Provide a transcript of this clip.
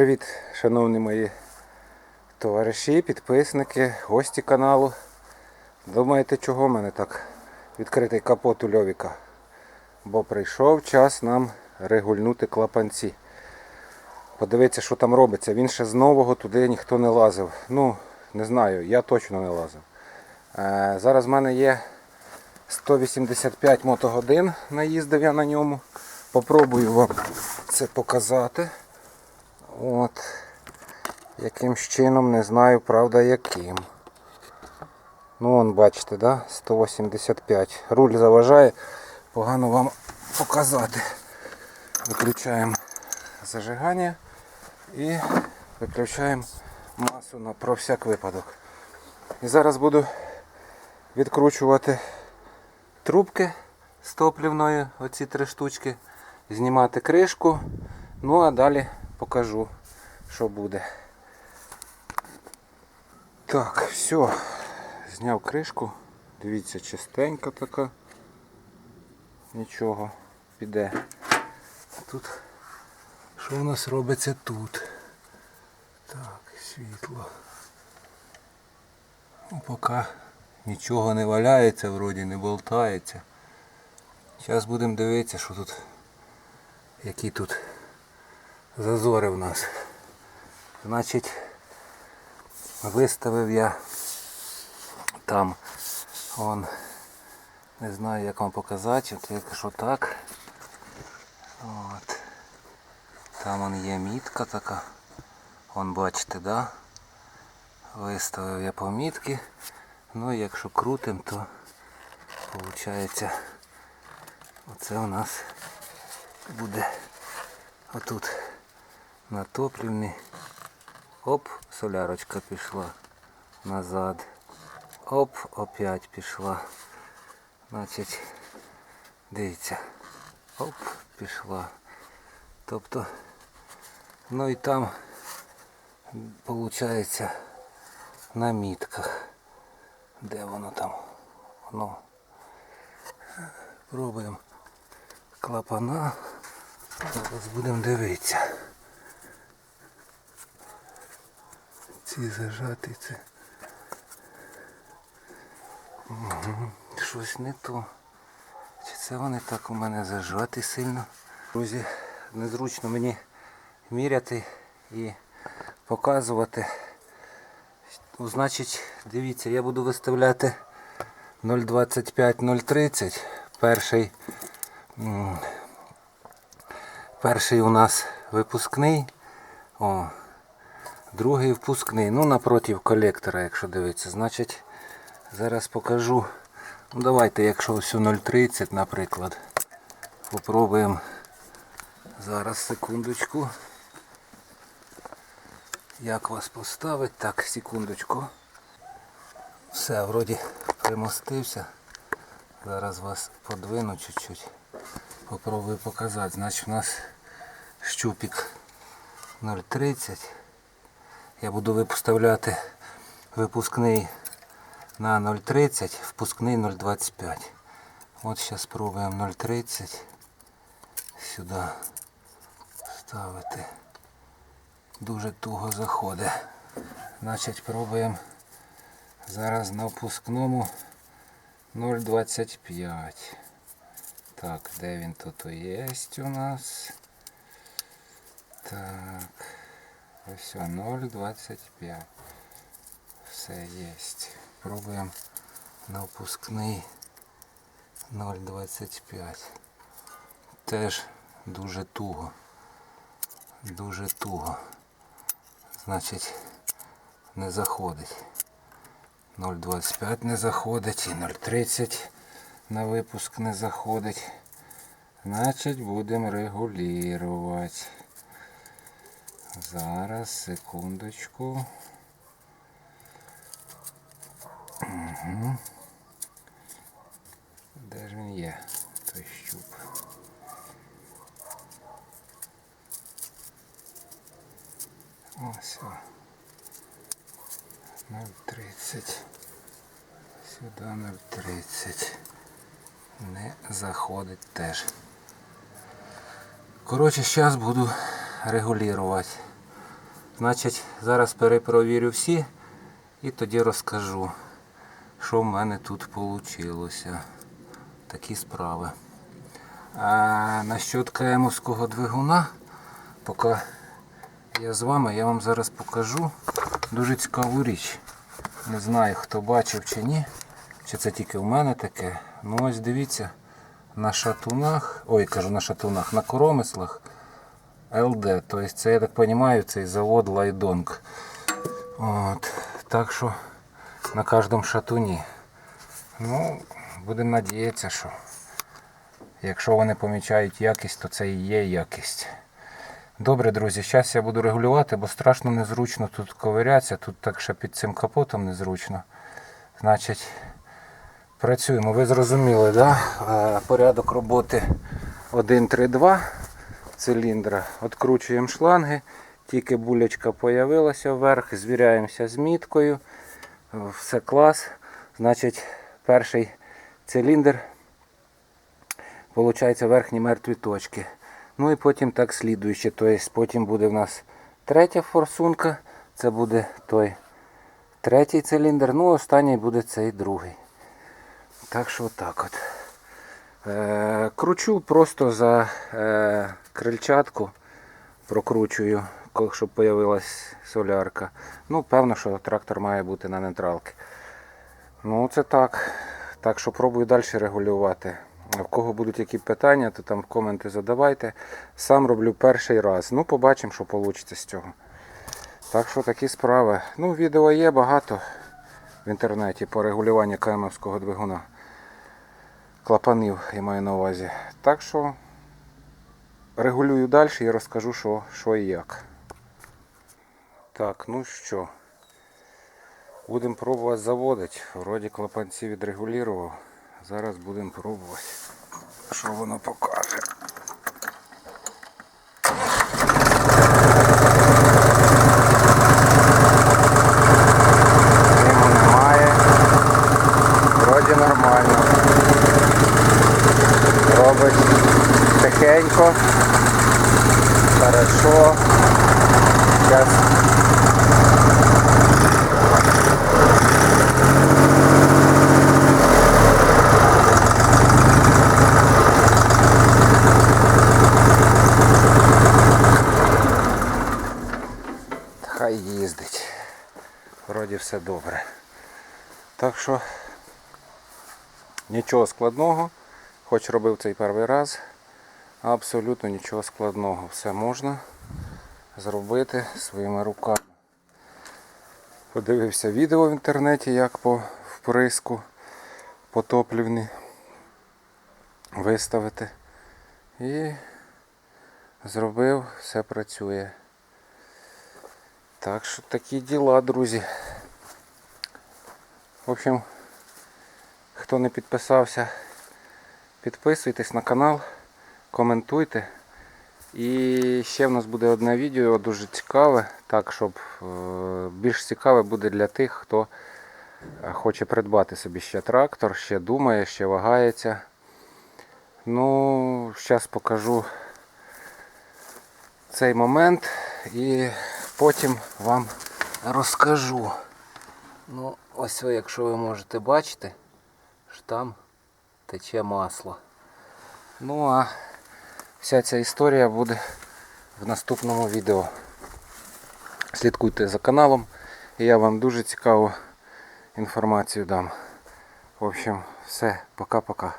Привіт, шановні мої товариші, підписники, гості каналу. Думаєте, чого в мене так відкритий капот у Льовіка? Бо прийшов час нам регульнути клапанці. Подивитися, що там робиться. Він ще з нового туди ніхто не лазив. Ну, не знаю, я точно не лазив. Е, зараз в мене є 185 мотогодин, наїздив я на ньому. Попробую вам це показати. От. Яким чином, не знаю, правда, яким. Ну, вон, бачите, да? 185. Руль заважає. Погано вам показати. Виключаємо зажигання і виключаємо масу на про всяк випадок. І зараз буду відкручувати трубки з топливною, оці три штучки, знімати кришку, ну а далі покажу, що буде. Так, все, зняв кришку, дивіться, чистенька така, нічого, піде. Тут, що у нас робиться тут? Так, світло. Ну, поки нічого не валяється, вроді не болтається. Зараз будемо дивитися, що тут, які тут зазори в нас. Значить, виставив я там, он, не знаю як вам показати, от якщо так. От. Там он є мітка така. Вон бачите, да? Виставив я помітки. Ну і якщо крутим, то виходить оце у нас буде отут на. Оп, солярочка пішла назад. Оп, опять пішла. Значить, дивіться. Оп, пішла. Тобто, ну і там виходить на мітках. Де воно там? Воно. Пробуємо клапана. Зараз будемо дивитися. Ці зажаті це. Угу. Щось не то. Чи це вони так у мене зажаті сильно? Друзі, незручно мені міряти і показувати. Ну, Значить, дивіться, я буду виставляти 0,25-0,30. Перший, перший у нас випускний. О, другий впускний. Ну, напротив колектора, якщо дивитися. Значить, зараз покажу. Ну, давайте, якщо ось 0,30, наприклад. Попробуємо. Зараз секундочку. Як вас поставити? Так, секундочку. Все, вроді примостився. Зараз вас подвину чуть-чуть. Попробую показати. Значить у нас щупик 0,30. Я буду виставляти випускний на 0,30, впускний 0,25. От зараз спробуємо 0,30 сюди ставити. Дуже туго заходить. Значить пробуємо зараз на впускному 0,25. Так, де він тут є у нас? Так. Ось 0,25. Все є. Пробуємо на впускний 0,25. Теж дуже туго. Дуже туго. Значить не заходить. 0,25 не заходить і 0,30 на випуск не заходить. Значить будемо регулювати. Зараз, секундочку. Угу. Де ж він є? Той щуп. Ось. о. 0,30. Сюди 0,30. Не заходить теж. Коротше, зараз буду регулювати. Значить, зараз перепровірю всі і тоді розкажу, що в мене тут вийшло. Такі справи. А насчет КМовського двигуна, поки я з вами, я вам зараз покажу дуже цікаву річ. Не знаю, хто бачив чи ні. Чи це тільки в мене таке. Ну ось дивіться, на шатунах, ой, кажу на шатунах, на коромислах ЛД. Тобто це, я так розумію, цей завод Лайдонг. От. Так що на кожному шатуні. Ну, будемо надіятися, що якщо вони помічають якість, то це і є якість. Добре, друзі, зараз я буду регулювати, бо страшно незручно тут ковирятися. Тут так ще під цим капотом незручно. Значить, працюємо. Ви зрозуміли, да? Е, порядок роботи 1-3-2 циліндра. Откручуємо шланги. Тільки булячка появилася вверх, звіряємося з міткою. Все клас. Значить, перший циліндр, виходить, верхні мертві точки. Ну і потім так слідуючи. Тобто потім буде в нас третя форсунка, це буде той третій циліндр, ну останній буде цей другий. Так що так от. Е, кручу просто за е, крильчатку, прокручую, щоб появилась солярка. Ну, певно, що трактор має бути на нейтралки. Ну, це так. Так що пробую далі регулювати. В кого будуть які питання, то там в коменти задавайте. Сам роблю перший раз. Ну, побачимо, що вийде з цього. Так що такі справи. Ну, відео є багато в інтернеті по регулюванню КМовського двигуна. Клапанів я маю на увазі. Так що регулюю далі і розкажу, що, що і як. Так, ну що. Будемо пробувати заводити. Вроді клапанці відрегулював. Зараз будемо пробувати. Що воно покаже. Все добре. Так що нічого складного. Хоч робив цей перший раз. Абсолютно нічого складного. Все можна зробити своїми руками. Подивився відео в інтернеті, як по вприску потоплівні виставити. І зробив, все працює. Так що такі діла, друзі. В общем, хто не підписався, підписуйтесь на канал, коментуйте. І ще в нас буде одне відео дуже цікаве, так щоб е, більш цікаве буде для тих, хто е, хоче придбати собі ще трактор, ще думає, ще вагається. Ну, зараз покажу цей момент і потім вам розкажу. Ну, ось ви, якщо ви можете бачити, що там тече масло. Ну а вся ця історія буде в наступному відео. Слідкуйте за каналом, і я вам дуже цікаву інформацію дам. В общем, все, пока-пока.